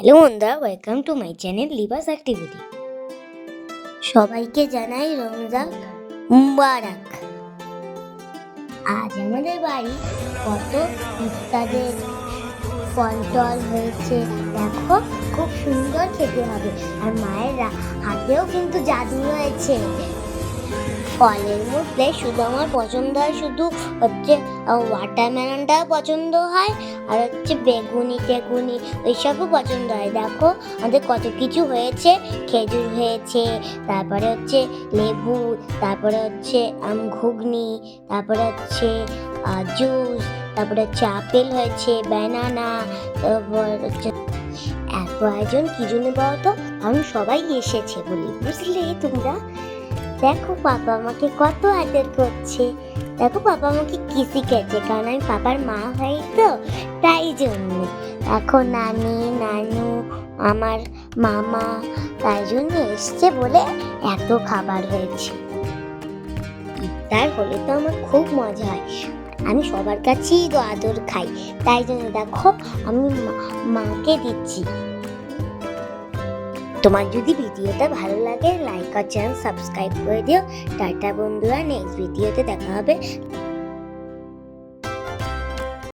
Hello বন্ধুরা welcome to my channel Libas activity সবাইকে জানাই রমজান মুবারক। আজ আমাদের বাড়ি কত ইত্যাদের ফল টল হয়েছে। দেখো, খুব সুন্দর খেতে হবে। আর মায়ের হাতেও কিন্তু জাদু রয়েছে। ফলের মধ্যে শুধু আমার পছন্দ হয়, শুধু হচ্ছে ওয়াটারমেলনটাও পছন্দ হয়, আর হচ্ছে বেগুনি, টেগুনি, ওইসবও পছন্দ হয়। দেখো আমাদের কত কিছু হয়েছে, খেজুর হয়েছে, তারপরে হচ্ছে লেবু, তারপরে হচ্ছে, আম ঘুগনি, তারপরে হচ্ছে জুস, তারপরে হচ্ছে আপেল হয়েছে ব্যানানা তারপর হচ্ছে, এত আয়োজন কি জন্য বলতো কারণ সবাই এসেছে বলি, বুঝলে তোমরা? দেখো পাপা আমাকে কত আদর করছে। দেখো পাপা আমাকে কি শিখেছে, কারণ আমি পাপার মা হই তো, তাই জন্য। এখন নানি, নানু, আমার মামা, তাই জন্য এসছে বলে এত খাবার হয়েছে। ইফতার হলে তো আমার খুব মজা হয়। আমি সবার কাছেই আদর খাই, তাই জন্য দেখো আমি মাকে দিচ্ছি। তোমার যদি ভিডিওটা ভালো লাগে লাইক আর চ্যানেল সাবস্ক্রাইব করে দিও। টাটা বন্ধুরা নেক্সট ভিডিওতে দেখা হবে।